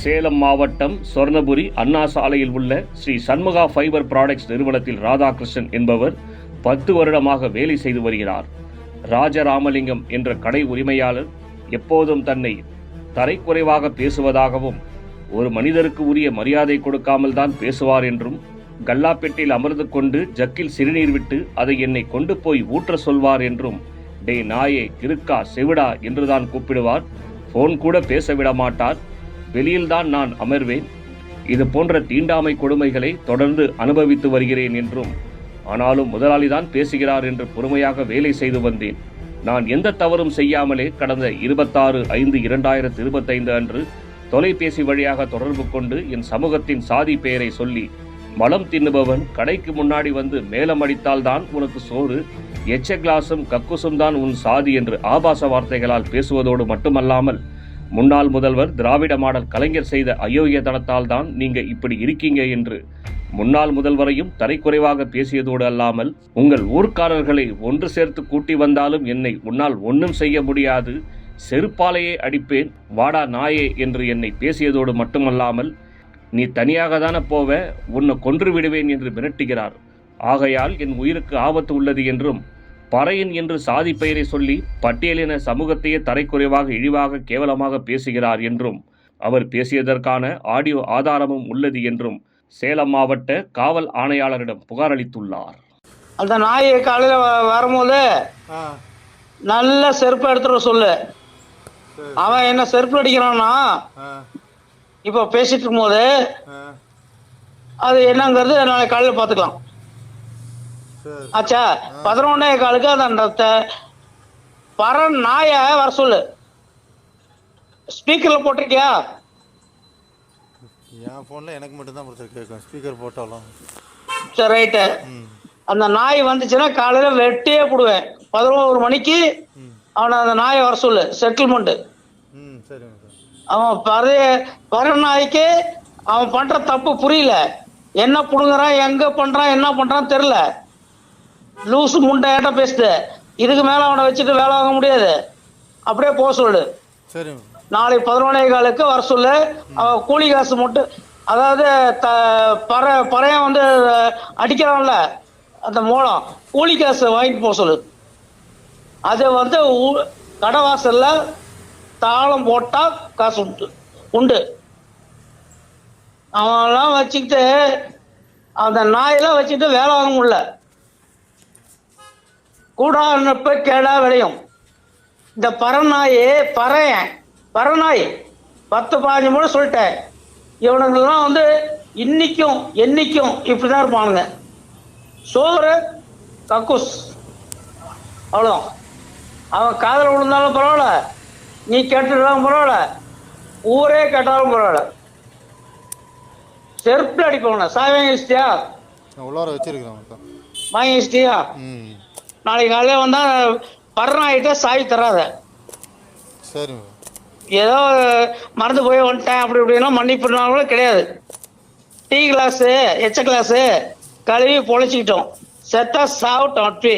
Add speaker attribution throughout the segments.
Speaker 1: சேலம் மாவட்டம் சொர்ணபுரி அண்ணா சாலையில் உள்ள ஸ்ரீ சண்முகா ஃபைபர் ப்ராடக்ட்ஸ் நிறுவனத்தில் ராதாகிருஷ்ணன் என்பவர் பத்து வருடமாக வேலை செய்து வருகிறார். ராஜராமலிங்கம் என்ற கடை உரிமையாளர் எப்போதும் தன்னை தரைக்குறைவாக பேசுவதாகவும் ஒரு மனிதருக்கு உரிய மரியாதை கொடுக்காமல் தான் பேசுவார் என்றும் கல்லாப்பெட்டில் அமர்ந்து கொண்டு ஜக்கில் சிறுநீர் விட்டு அதை என்னை கொண்டு போய் ஊற்ற சொல்வார் என்றும் டே நாயே கிருக்கா செவிடா என்றுதான் கூப்பிடுவார். ஃபோன் கூட பேச விட மாட்டார் வெளியில்தான் நான் அமர்வேன். இது போன்ற தீண்டாமை கொடுமைகளை தொடர்ந்து அனுபவித்து வருகிறேன் என்றும் ஆனாலும் முதலாளிதான் பேசுகிறார் என்று பொறுமையாக வேலை செய்து வந்தேன். நான் எந்த தவறும் செய்யாமலே கடந்த இருபத்தாறு ஐந்து இரண்டாயிரத்து இருபத்தைந்து அன்று தொலைபேசி வழியாக தொடர்பு கொண்டு என் சமூகத்தின் சாதி பெயரை சொல்லி மலம் தின்னுபவன் கடைக்கு முன்னாடி வந்து மேலம் அடித்தால்தான் உனக்கு சோறு எச்ச கிளாஸும் கக்குசும் தான் உன் சாதி என்று ஆபாச வார்த்தைகளால் பேசுவதோடு மட்டுமல்லாமல் முன்னாள் முதல்வர் திராவிட மாடல் கலைஞர் செய்த அயோக்கியதனத்தால் தான் நீங்க இப்படி இருக்கீங்க என்று. முன்னாள் முதல்வரையும் தரைக்குறைவாக பேசியதோடு அல்லாமல் உங்கள் ஊர்க்காரர்களை ஒன்று சேர்த்து கூட்டி வந்தாலும் என்னை உன்னால் ஒன்றும் செய்ய முடியாது. செருப்பாலையே அடிப்பேன் வாடா நாயே என்று என்னை பேசியதோடு மட்டுமல்லாமல் நீ தனியாக தானே போவ உன்னை கொன்று விடுவேன் என்று மிரட்டுகிறார். ஆகையால் என் உயிருக்கு ஆபத்து உள்ளது என்றும் பறையன் என்று சாதி பெயரை சொல்லி பட்டியலின சமூகத்தையே தரைக்குறைவாக இழிவாக கேவலமாக பேசுகிறார் என்றும் அவர் பேசியதற்கான ஆடியோ ஆதாரமும் உள்ளது என்றும் சேலம் மாவட்ட காவல் ஆணையாளரிடம் புகார் அளித்துள்ளார்.
Speaker 2: அந்த நாயை காலையில் வரும்போது நல்ல செருப்பு எடுத்துட சொல்லு. அவன் என்ன செருப்பு அடிக்கிறான்னா இப்போ பேசிட்டு இருக்கும்போது அது என்னங்கிறது நாளைக்கு காலையில் பார்த்துக்கலாம். ஆச்சா பதினொன்னே காலுக்கு அந்த பற நாயை வர சொல்லு. ஸ்பீக்கரில் போட்டிருக்கியா?
Speaker 3: என் ஃபோனில் எனக்கு ஒருத்தர் கேட்கும் ஸ்பீக்கர் போட்டாலும்.
Speaker 2: சரி ரைட்டு அந்த நாய் வந்துச்சுன்னா காலையில் வெட்டியே போடுவேன். பதினோரு மணிக்கு அவனை அந்த நாயை வர சொல்லு. செட்டில்மெண்ட்டு அவன் பற நாய்க்கு அவன் பண்ற தப்பு புரியல. என்ன புடுங்குறான் எங்க பண்றான் என்ன பண்றான் தெரியல. லூசு முண்டையாட்ட பேசுது இதுக்கு மேல அவனை வச்சுட்டு வேலை வாங்க முடியாது. அப்படியே போக சொல்லு.
Speaker 3: சரிங்க
Speaker 2: நாளைக்கு பதினொன்னே காலுக்கு வர சொல்லு. அவன் கூலி காசு மட்டும் அதாவது த பற பறையன் வந்து அடிக்கிறான்ல அந்த மூலம் கூலி காசு வாங்கிட்டு போக சொல்லு. அது வந்து ஊ- கடை வாசல்ல தாளம் போட்டா காசு உண்டு உண்டு. அவன்லாம் வச்சுக்கிட்டு அந்த நாயெல்லாம் வச்சுக்கிட்டு வேலை வாங்க முடியல. கூடானப்ப கேடா விளையும். இந்த பறநாய் பறையன் பறநாய் பத்து பாஞ்சு முறை சொல்லிட்டேன். இவனுங்கெல்லாம் வந்து இன்னைக்கும் என்னைக்கும் இப்படிதான் இருப்பானுங்க. சோறு கக்கூஸ். அவ்வளோதான் அவன் காதில் விழுந்தாலும் பரவாயில்ல நீ கேட்டுட்டாலும் பரவாயில்ல ஊரே கேட்டாலும் பரவாயில்ல. செருப்பு அடிப்பவன. சாய் வாங்கி வச்சிட்டியா?
Speaker 3: சார்
Speaker 2: நாளைக்கு காலையில் வந்தால் பறநாயிட்ட சாய் தராத.
Speaker 3: சரிங்க
Speaker 2: ஏதோ மறந்து போய் வந்துட்டேன் அப்படி இப்படின்னா மன்னிப்புனாலும் கூட கிடையாது. டீ கிளாஸு எச்ச கிளாஸு கழுவி பொழைச்சிக்கிட்டோம். செத்தா சாப்பிட்டோம் அப்படி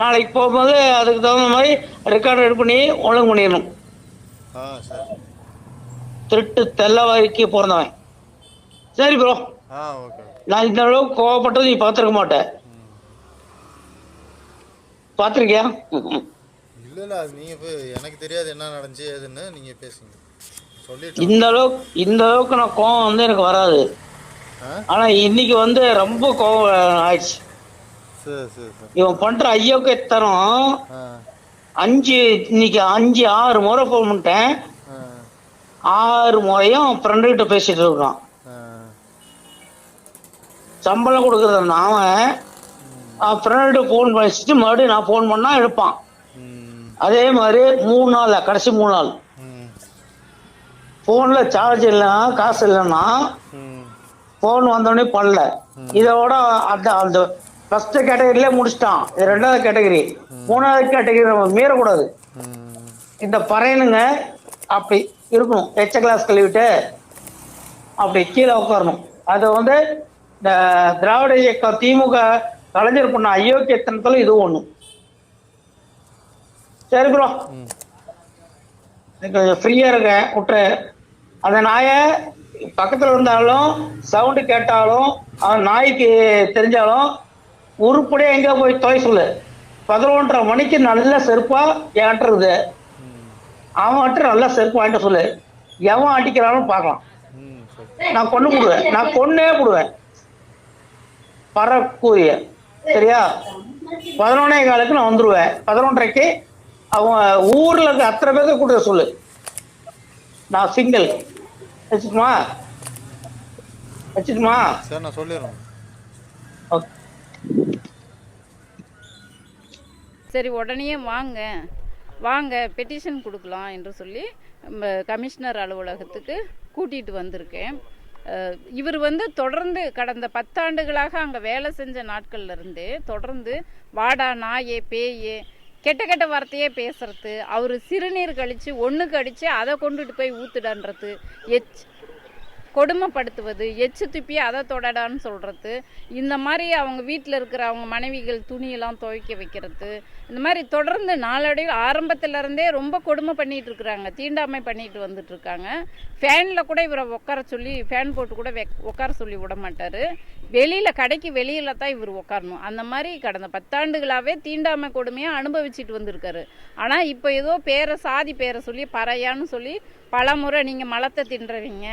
Speaker 2: நாளைக்கு போகும்போது அதுக்கு தகுந்த மாதிரி ரெக்கார்டு ரெடி பண்ணி ஒழுங்கு பண்ணிடணும்.
Speaker 3: சரி.
Speaker 2: திருட்டு தெல்லவாரிக்கு பிறந்தவன். சரி ப்ரோ நான் இந்த அளவுக்கு கோவப்பட்டது நீ பார்த்துருக்க மாட்டேன் பார்த்துருக்கியா
Speaker 3: இல்லை இல்லை அது நீங்கள் போய் எனக்கு தெரியாது என்ன நடந்துச்சு ஏதுன்னு நீங்கள் பேசுங்க. சொல்லிட்டு
Speaker 2: இந்த அளவுக்கு இந்த அளவுக்கு நான் கோவம் வந்து எனக்கு வராது. ஆனா இன்னைக்கு வந்து ரொம்ப கோவம் ஆயிடுச்சு. இவன் பண்ற ஐயோக்கத்தனம்
Speaker 3: ஆ.
Speaker 2: அஞ்சு இன்னைக்கு அஞ்சு ஆறு முறை ஃபோன் பண்ணிட்டேன். ஆறு முறையும் ஃப்ரெண்டு கிட்ட பேசிட்டு இருக்கான். சம்பளம் கொடுக்குறது அவன் ஃப்ரெண்டு ஃபோன் பேசிட்டு மறுபடியும் நான் ஃபோன் பண்ணா எடுப்பான். அதே மாதிரி மூணு நாள் கடைசி மூணு நாள். ஃபோன்ல சார்ஜ் இல்லைன்னா காசு இல்லைன்னா ஃபோன் வந்தோடனே பண்ணல. இதோட அந்த அந்த ஃபர்ஸ்ட் கேட்டகரியிலே முடிச்சிட்டான். இது ரெண்டாவது கேட்டகரி மூணாவது கேட்டகரி நம்ம மீறக்கூடாது. இந்த பறையனுங்க அப்படி இருக்கணும். எச்ச கிளாஸ் கழுவிட்டு அப்படி கீழே உட்காரணும். அது வந்து இந்த திராவிட இயக்கம் திமுக கலைஞர் பண்ண அயோக்கியத்தனத்துல இது ஒண்ணு. சரி ப்ரோ கொஞ்சம் ஃப்ரீயா இருக்கேன் விட்டு அந்த நாயை பக்கத்தில் இருந்தாலும் சவுண்டு கேட்டாலும் அவன் நாய்க்கு தெரிஞ்சாலும் உருப்படியாக எங்க போய் தொலை சொல்லு. பதினொன்றரை மணிக்கு நல்ல செருப்பா என்கிட்ட இருக்குது அவன்கிட்ட நல்லா செருப்பு வாங்கிட்டு சொல்லு. எவன் அடிக்கிறானும் பார்க்கலாம். நான் கொண்டு போடுவேன் நான் கொன்னே போடுவேன் பறக்கூறிய சரியா? பதினொன்னே காலுக்கு நான் வந்துருவேன். பதினொன்றரைக்கு அவன் ஊர்ல இருக்க அத்தனை பேருக்கு கூட சொல்லு. நான் சிங்கிள் வச்சுக்குமா வச்சுக்குமா
Speaker 3: சார் நான் சொல்லிடுறேன்.
Speaker 2: ஓகே.
Speaker 4: சரி உடனே வாங்க. வாங்க பெட்டிஷன் கொடுக்கலாம் என்று சொல்லி நம்ம கமிஷனர் அலுவலகத்துக்கு கூட்டிகிட்டு வந்திருக்கேன். இவர் வந்து தொடர்ந்து கடந்த பத்தாண்டுகளாக அங்கே வேலை செஞ்ச நாட்கள்ல இருந்தே தொடர்ந்து வாடா நாயே பேயே கெட்ட கெட்ட வார்த்தையே பேசுறது அவர் சிறுநீர் கழித்து ஒன்று கழித்து அதை கொண்டுட்டு போய் ஊத்துடன்றது எச் கொடுமைப்படுத்துவது எச்சு துப்பி அதை தொடடான்னு சொல்கிறது இந்த மாதிரி அவங்க வீட்டில் இருக்கிற அவங்க மனைவிகள் துணியெல்லாம் துவைக்க வைக்கிறது இந்த மாதிரி தொடர்ந்து நாளடைவில் ஆரம்பத்திலருந்தே ரொம்ப கொடுமை பண்ணிகிட்டு இருக்கிறாங்க தீண்டாமை பண்ணிட்டு வந்துட்டுருக்காங்க ஃபேனில் கூட இவரை உட்கார சொல்லி ஃபேன் போட்டு கூட வெக்- உட்கார சொல்லி விட மாட்டார். வெளியில் கடைக்கு வெளியில் தான் இவர் உட்காரணும். அந்த மாதிரி கடந்த பத்தாண்டுகளாகவே தீண்டாமை கொடுமையாக அனுபவிச்சுட்டு வந்திருக்காரு. ஆனால் இப்போ ஏதோ பேரை சாதி பேரை சொல்லி பறையான்னு சொல்லி பல முறை நீங்கள் மலத்தை தின்றவீங்க.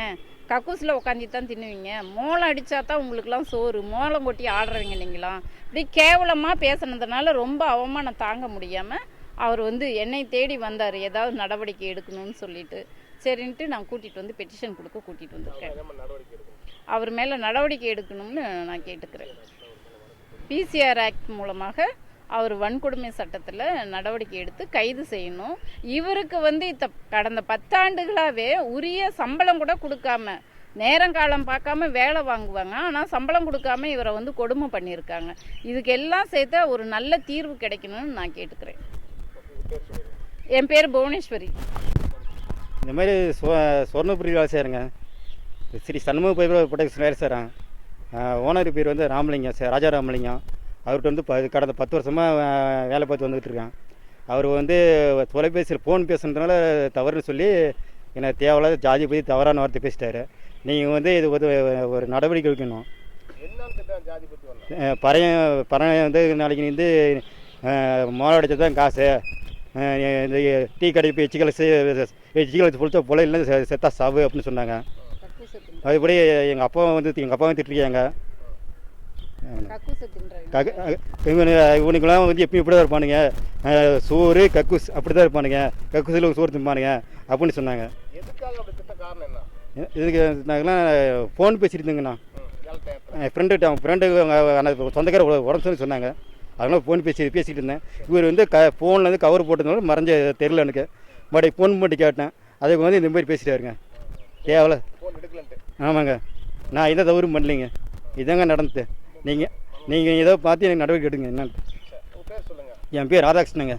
Speaker 4: கக்கூஸில் உட்காந்து தான் தின்னுவீங்க. மோளம் அடித்தா தான் உங்களுக்குலாம் சோறு. மோளம் கொட்டி ஆடுறவங்க நீங்களாம் இப்படி கேவலமாக பேசுனதுனால ரொம்ப அவமானம் தாங்க முடியாமல் அவர் வந்து என்னை தேடி வந்தார். ஏதாவது நடவடிக்கை எடுக்கணும்னு சொல்லிட்டு. சரின்ட்டு நான் கூட்டிகிட்டு வந்து பெட்டிஷன் கொடுக்க கூட்டிகிட்டு வந்திருக்கேன். அவர் மேலே நடவடிக்கை எடுக்கணும்னு நான் கேட்டுக்கிறேன். பிசிஆர் ஆக்ட் மூலமாக அவர் வன்கொடுமை சட்டத்தில் நடவடிக்கை எடுத்து கைது செய்யணும். இவருக்கு வந்து இத்த கடந்த பத்தாண்டுகளாகவே உரிய சம்பளம் கூட கொடுக்காம நேரங்காலம் பார்க்காம வேலை வாங்குவாங்க. ஆனால் சம்பளம் கொடுக்காம இவரை வந்து கொடுமை பண்ணியிருக்காங்க. இதுக்கு எல்லாம் சேர்த்து ஒரு நல்ல தீர்வு கிடைக்கணும்னு நான் கேட்டுக்கிறேன். என் பேர் புவனேஸ்வரி.
Speaker 5: இந்த மாதிரி சொ சொர்ணபுரி வேலை செய்கிறேங்க ஸ்ரீ சண்முக பைபர் ப்ரொடக்ஷன் வேலை செய்கிறேன் ஓனர் பேர் வந்து ராமலிங்கம் சார் ராஜா ராமலிங்கம். அவர்கிட்ட வந்து ப கடந்த பத்து வருஷமாக வேலை பார்த்து வந்துகிட்டு இருக்கேன். அவர் வந்து தொலைபேசியில் ஃபோன் பேசுனதுனால தவறுன்னு சொல்லி என்னை தேவையில்லாத ஜாதி பற்றி தவறான வார்த்தை பேசிட்டாரு. நீங்கள் வந்து இது ஒரு ஒரு நடவடிக்கை எடுக்கணும். பறையன் பறையன் வந்து நாளைக்கு வந்து மோளம் அடிச்சது தான் காசு. இந்த டீ கடை போய் எச்சி கலசு எச்சி கலசு பொழுத்த போல இல்லை செ- செத்தா சாவு அப்படின்னு சொன்னாங்க. அதுபடி எங்கள் அப்பாவும் வந்து எங்கள் அப்பாவும் திட்டிருக்காங்க.
Speaker 4: கக்கூச தின்றவங்க.
Speaker 5: கக்கு இவனு இவனுக்கெல்லாம் வந்து எப்பயும் இப்படி தான் இருப்பானுங்க சோறு கக்கூஸ் அப்படி தான் இருப்பானுங்க கக்கூஸில் சோறு திம்பானுங்க அப்படின்னு சொன்னாங்க. இதுக்கு நாங்களாம் ஃபோன் பேசிட்டு இருந்தேங்கண்ணா என் ஃப்ரெண்டு அவன் ஃப்ரெண்டு அந்த சொந்தக்கார உட- உடம்பு சொல்லி சொன்னாங்க. அதனால ஃபோன் பேசி பேசிகிட்டு இருந்தேன் இவர் வந்து க ஃபோனில் வந்து கவர் போட்டதுனால மறைஞ்ச தெரில எனக்கு. பட் ஃபோன் பண்ணி கேட்டேன். அதுக்கு வந்து இந்த மாதிரி பேசிட்டாருங்க. தேவல ஆமாங்க. நான் எந்த தவறும் பண்ணலைங்க. இதாங்க நடந்தது. நீங்கள் நீங்கள் ஏதோ பார்த்து எனக்கு நடவடிக்கை எடுங்க என்னன்னு என் பேர் ராதாகிருஷ்ணங்க